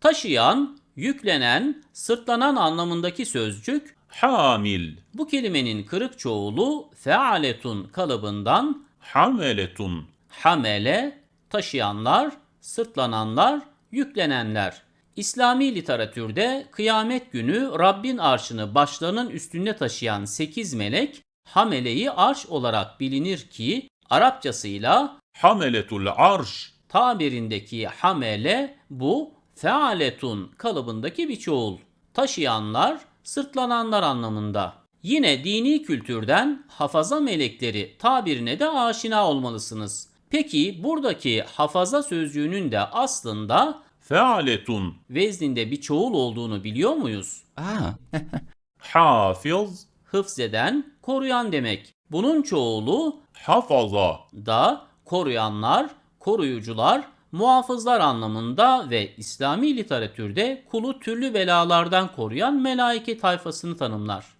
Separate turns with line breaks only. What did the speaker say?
Taşıyan, yüklenen, sırtlanan anlamındaki sözcük
hamil.
Bu kelimenin kırık çoğulu fealetun kalıbından
hameletun.
Hamele taşıyanlar, sırtlananlar, yüklenenler. İslami literatürde kıyamet günü Rabbin arşını başlarının üstünde taşıyan sekiz melek hameleyi arş olarak bilinir ki Arapçasıyla
hameletul arş
tabirindeki hamele bu fealetun kalıbındaki bir çoğul. Taşıyanlar, sırtlananlar anlamında. Yine dini kültürden hafaza melekleri tabirine de aşina olmalısınız. Peki buradaki hafaza sözcüğünün de aslında
fealetun
vezninde bir çoğul olduğunu biliyor muyuz?
Aa.
Hafız hıfzeden koruyan demek. Bunun çoğulu
hafaza
da koruyanlar, koruyucular, muhafızlar anlamında ve İslami literatürde kulu türlü belalardan koruyan melaike tayfasını tanımlar.